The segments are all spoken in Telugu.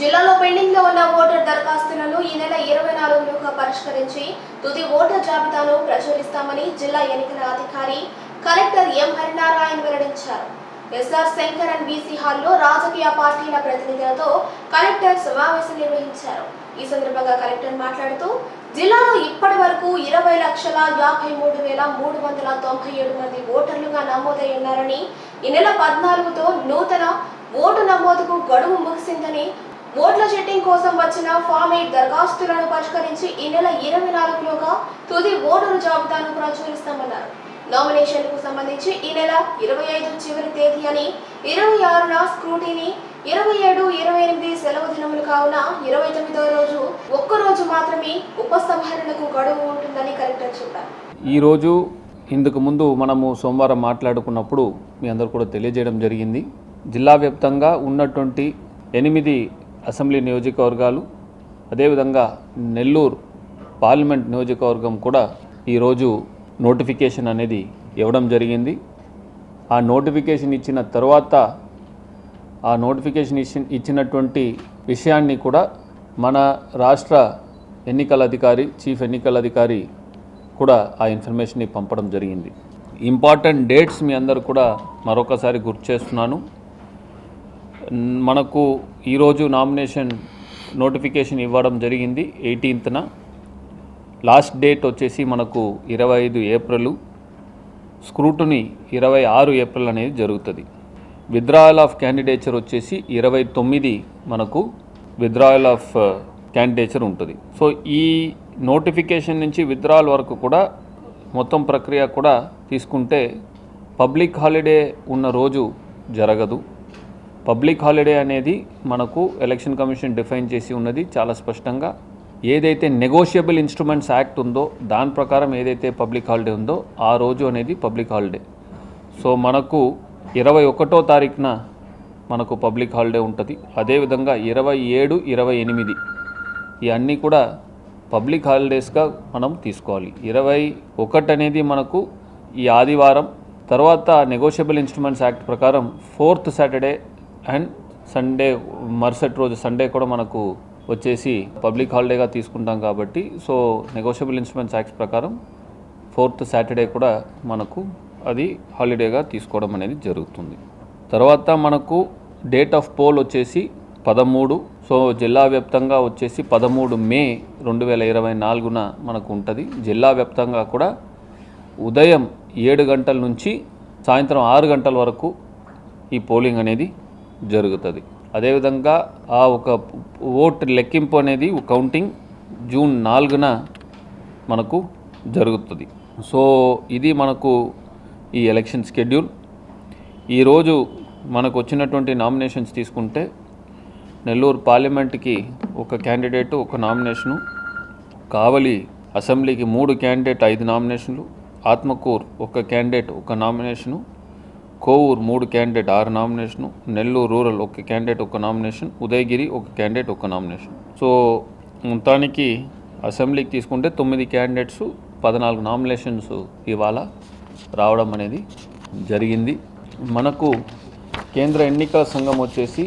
జిల్లాలో పెండింగ్లో ఉన్న ఓటర్ దరఖాస్తులను ఈ నెల ఇరవై నాలుగులోగా పరిష్కరించి తుది ఓటర్ జాబితాను ప్రచురిస్తామని జిల్లా ఎన్నికల అధికారి కలెక్టర్ ఎం హరినారాయణ వెల్లడించారు. ఎస్ఆర్ శంకర్ అండ్ బీసీ హాల్లో రాజకీయ పార్టీల ప్రతినిధులతో కలెక్టర్ సమావేశం నిర్వహించారు. ఈ సందర్భంగా కలెక్టర్ మాట్లాడుతూ జిల్లాలో ఇప్పటి వరకు ఇరవై లక్షల యాభై మూడు వేల మూడు వందల తొంభై ఏడు మంది ఓటర్లుగా నమోదై ఉన్నారని ఈ నెల పద్నాలుగుతో నూతన ఓటు నమోదుకు గడువు ముగిసిందని ఓట్ల చెట్టింగ్ కోసం వచ్చిన ఫామ్ ఎయిట్ దరఖాస్తులను పరిష్కరించి ఈ నెల ఇరవై నాలుగులోగా తుది ఓటరు జాబితాను ప్రచురిస్తామన్నారు. నామినేషన్లకు సంబంధించి ఈ నెల ఇరవై ఐదు చివరి తేదీ అని ఇరవై ఆరున స్క్రూటీని ఇరవై ఏడు ఇరవై ఎనిమిది సెలవు దినములు కావున ఇరవై తొమ్మిదో రోజు ఒక్క రోజు మాత్రమే ఉపసంహరణకు గడువు ఉంటుందని కలెక్టర్ చెప్పారు. ఈరోజు ఇందుకు ముందు మనము సోమవారం మాట్లాడుకున్నప్పుడు మీ అందరు కూడా తెలియజేయడం జరిగింది. జిల్లా వ్యాప్తంగా ఉన్నటువంటి ఎనిమిది అసెంబ్లీ నియోజకవర్గాలు అదేవిధంగా నెల్లూరు పార్లమెంట్ నియోజకవర్గం కూడా ఈరోజు నోటిఫికేషన్ అనేది ఇవ్వడం జరిగింది. ఆ నోటిఫికేషన్ ఇచ్చిన తర్వాత ఆ నోటిఫికేషన్ ఇచ్చి ఇచ్చినటువంటి విషయాన్ని కూడా మన రాష్ట్ర ఎన్నికల అధికారి చీఫ్ ఎన్నికల అధికారి కూడా ఆ ఇన్ఫర్మేషన్ని పంపడం జరిగింది. ఇంపార్టెంట్ డేట్స్ మీ అందరు కూడా మరొకసారి గుర్తు చేస్తున్నాను. మనకు ఈరోజు నామినేషన్ నోటిఫికేషన్ ఇవ్వడం జరిగింది ఎయిటీన్త్న. లాస్ట్ డేట్ వచ్చేసి మనకు ఇరవై ఐదు ఏప్రిల్. స్క్రూటుని ఇరవై ఆరు ఏప్రిల్ అనేది జరుగుతుంది. విత్డ్రాయల్ ఆఫ్ క్యాండిడేచర్ వచ్చేసి ఇరవై తొమ్మిది మనకు విత్డ్రాయల్ ఆఫ్ క్యాండిడేచర్ ఉంటుంది. సో ఈ నోటిఫికేషన్ నుంచి విత్డ్రాయల్ వరకు కూడా మొత్తం ప్రక్రియ కూడా తీసుకుంటే పబ్లిక్ హాలిడే ఉన్న రోజు జరగదు. పబ్లిక్ హాలిడే అనేది మనకు ఎలక్షన్ కమిషన్ డిఫైన్ చేసి ఉన్నది చాలా స్పష్టంగా. ఏదైతే నెగోషియబుల్ ఇన్స్ట్రుమెంట్స్ యాక్ట్ ఉందో దాని ప్రకారం ఏదైతే పబ్లిక్ హాలిడే ఉందో ఆ రోజు అనేది పబ్లిక్ హాలిడే. సో మనకు ఇరవై ఒకటో తారీఖున మనకు పబ్లిక్ హాలిడే ఉంటుంది. అదేవిధంగా ఇరవై ఏడు ఇరవై ఎనిమిది ఇవన్నీ కూడా పబ్లిక్ హాలిడేస్గా మనం తీసుకోవాలి. ఇరవై ఒకటి అనేది మనకు ఈ ఆదివారం తర్వాత నెగోషియబుల్ ఇన్స్ట్రుమెంట్స్ యాక్ట్ ప్రకారం ఫోర్త్ సాటర్డే అండ్ సండే మరుసటి రోజు సండే కూడా మనకు వచ్చేసి పబ్లిక్ హాలిడేగా తీసుకుంటాం కాబట్టి సో నెగోషియబుల్ ఇన్స్ట్రుమెంట్స్ యాక్ట్ ప్రకారం ఫోర్త్ సాటర్డే కూడా మనకు అది హాలిడేగా తీసుకోవడం అనేది జరుగుతుంది. తర్వాత మనకు డేట్ ఆఫ్ పోల్ వచ్చేసి పదమూడు సో జిల్లా వ్యాప్తంగా వచ్చేసి పదమూడు మే రెండు వేల ఇరవై నాలుగున మనకు ఉంటుంది. జిల్లా వ్యాప్తంగా కూడా ఉదయం ఏడు గంటల నుంచి సాయంత్రం ఆరు గంటల వరకు ఈ పోలింగ్ అనేది జరుగుతుంది. అదేవిధంగా ఆ ఒక ఓట్ లెక్కింపు అనేది కౌంటింగ్ జూన్ నాలుగున మనకు జరుగుతుంది. సో ఇది మనకు ఈ ఎలక్షన్ షెడ్యూల్ ఈరోజు మనకు వచ్చినటువంటి నామినేషన్స్ తీసుకుంటే నెల్లూరు పార్లమెంట్కి ఒక క్యాండిడేటు ఒక నామినేషను కావలి అసెంబ్లీకి మూడు క్యాండిడేట్ ఐదు నామినేషన్లు ఆత్మకూర్ ఒక క్యాండిడేట్ ఒక నామినేషను కోవూరు మూడు క్యాండిడేట్ ఆరు నామినేషను నెల్లూరు రూరల్ ఒక క్యాండిడేట్ ఒక నామినేషన్ ఉదయగిరి ఒక క్యాండిడేట్ ఒక నామినేషన్ సో మొత్తానికి అసెంబ్లీకి తీసుకుంటే తొమ్మిది క్యాండిడేట్స్ పద్నాలుగు నామినేషన్స్ ఇవాళ రావడం అనేది జరిగింది. మనకు కేంద్ర ఎన్నికల సంఘం వచ్చేసి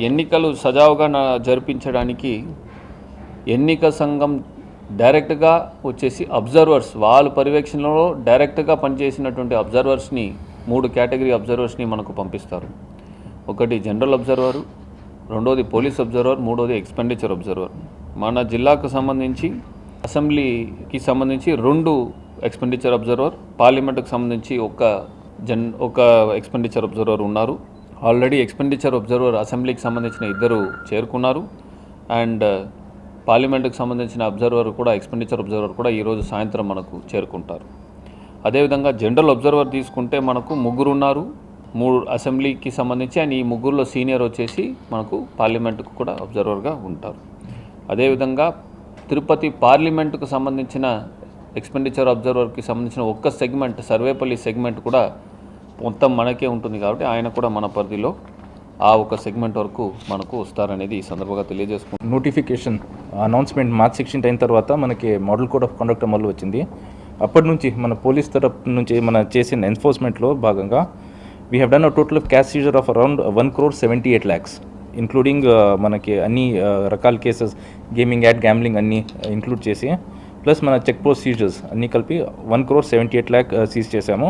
ఎన్నికలు సజావుగా జరిపించడానికి ఎన్నిక సంఘం డైరెక్ట్గా వచ్చేసి అబ్జర్వర్స్ వాళ్ళ పర్యవేక్షణలో డైరెక్ట్గా పనిచేసినటువంటి అబ్జర్వర్స్ని మూడు కేటగిరీ అబ్జర్వర్స్ని మనకు పంపిస్తారు. ఒకటి జనరల్ అబ్జర్వరు రెండోది పోలీస్ అబ్జర్వర్ మూడోది ఎక్స్పెండిచర్ అబ్జర్వర్. మన జిల్లాకు సంబంధించి అసెంబ్లీకి సంబంధించి రెండు ఎక్స్పెండిచర్ అబ్జర్వర్ పార్లమెంటుకు సంబంధించి ఒక జన్ ఒక ఎక్స్పెండిచర్ అబ్జర్వర్ ఉన్నారు. ఆల్రెడీ ఎక్స్పెండిచర్ అబ్జర్వర్ అసెంబ్లీకి సంబంధించిన ఇద్దరు చేరుకున్నారు. అండ్ పార్లమెంటుకు సంబంధించిన అబ్జర్వర్ కూడా ఎక్స్పెండిచర్ అబ్జర్వర్ కూడా ఈరోజు సాయంత్రం మనకు చేరుకుంటారు. అదేవిధంగా జనరల్ అబ్జర్వర్ తీసుకుంటే మనకు ముగ్గురు ఉన్నారు మూడు అసెంబ్లీకి సంబంధించి అండ్ ఈ ముగ్గురులో సీనియర్ వచ్చేసి మనకు పార్లమెంటుకు కూడా అబ్జర్వర్గా ఉంటారు. అదేవిధంగా తిరుపతి పార్లమెంటుకు సంబంధించిన ఎక్స్పెండిచర్ అబ్జర్వర్కి సంబంధించిన ఒక్క సెగ్మెంట్ సర్వేపల్లి సెగ్మెంట్ కూడా మొత్తం మనకే ఉంటుంది కాబట్టి ఆయన కూడా మన పరిధిలో ఆ ఒక సెగ్మెంట్ వరకు మనకు వస్తారనేది ఈ సందర్భంగా తెలియజేసుకుంటాం నోటిఫికేషన్ అనౌన్స్మెంట్ మార్చ్ సిక్స్టీన్త్ అయిన తర్వాత మనకి మోడల్ కోడ్ ఆఫ్ కండక్ట్ అమలు వచ్చింది. అప్పటి నుంచి మన పోలీస్ తరపు నుంచి మన చేసిన ఎన్ఫోర్స్మెంట్లో భాగంగా we have done a total of cash seizure of around one crore seventy eight lakhs including మనకి అన్ని uh, రకాల కేసెస్ గేమింగ్ యాడ్ గ్యామ్లింగ్ అన్నీ ఇంక్లూడ్ చేసి ప్లస్ మన చెక్ ప్రొసీజర్స్ అన్నీ కలిపి one crore seventy eight lakh seize చేశాము.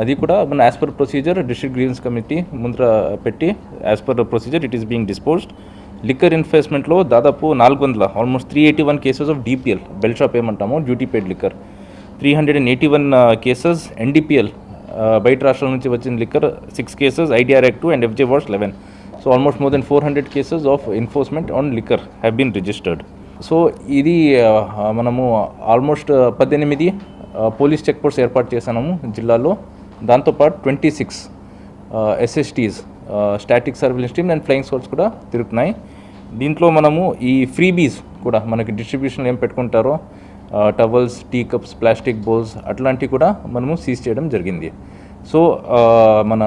అది కూడా మన as per procedure district grievance committee ముందర పెట్టి as per procedure it is being disposed liquor ఎన్ఫోర్స్మెంట్లో దాదాపు నాలుగు వందల almost three eighty one cases of DPL belt shop ఏమంటాము duty paid liquor three hundred and eighty one cases NDPL బయట రాష్ట్రాల నుంచి వచ్చిన liquor six cases IDR act two and F J watts eleven so almost more than four hundred cases of enforcement on liquor have been registered so ఇది మనము ఆల్మోస్ట్ పద్దెనిమిది పోలీస్ చెక్ పోస్ట్స్ ఏర్పాటు చేశాము జిల్లాలో. దాంతోపాటు twenty six SSTs static surveillance team and flying squads కూడా తిరుగుతున్నాయి. దీంట్లో మనము ఈ ఫ్రీబీస్ కూడా మనకి డిస్ట్రిబ్యూషన్ ఏం పెట్టుకుంటారో towels tea cups plastic bowls అట్లాంటివి కూడా మనము సీజ్ చేయడం జరిగింది. సో మన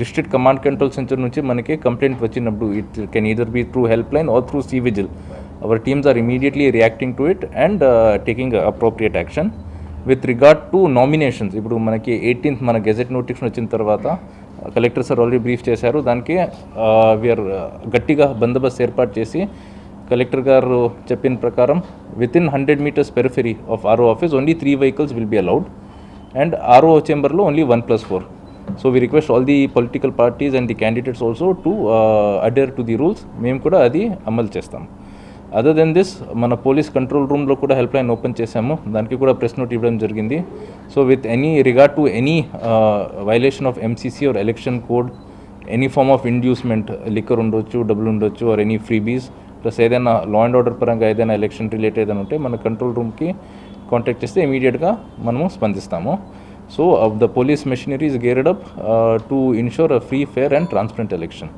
డిస్ట్రిక్ట్ కమాండ్ కంట్రోల్ సెంటర్ నుంచి మనకి కంప్లైంట్ వచ్చినప్పుడు it can either be through help line or through C vigil our teams are immediately reacting to it and taking appropriate action with regard to nominations ఇప్పుడు మనకి ఎయిటీన్త్ మన గెజెట్ నోటిఫికేషన్ వచ్చిన తర్వాత కలెక్టర్ సార్ ఆల్రెడీ బ్రీఫ్ చేశారు. దానికి uh, వీఆర్ uh, గట్టిగా బందోబస్తు ఏర్పాటు చేసి కలెక్టర్ గారు చెప్పిన ప్రకారం within hundred meters periphery of RO office only three vehicles will be allowed and RO చేంబర్లో only one plus four so we request all the political parties and the candidates also to adhere to the rules మేము కూడా అది అమలు చేస్తాం. అదర్ దెన్ దిస్ మన పోలీస్ కంట్రోల్ రూమ్లో కూడా హెల్ప్ లైన్ ఓపెన్ చేశాము. దానికి కూడా ప్రెస్ నోట్ ఇవ్వడం జరిగింది. So with any regard to any violation of MCC or election code any form of inducement liquor ఉండొచ్చు డబ్బులు ఉండొచ్చు ఆర్ ఎనీ ఫ్రీబీస్ ప్లస్ ఏదైనా లా అండ్ ఆర్డర్ పరంగా ఏదైనా ఎలక్షన్ రిలేటెడ్ ఏదైనా ఉంటే మన కంట్రోల్ రూమ్కి కాంటాక్ట్ చేస్తే ఇమీడియట్గా మనము స్పందిస్తాము. So the police machinery is geared up to ensure a free fair and transparent election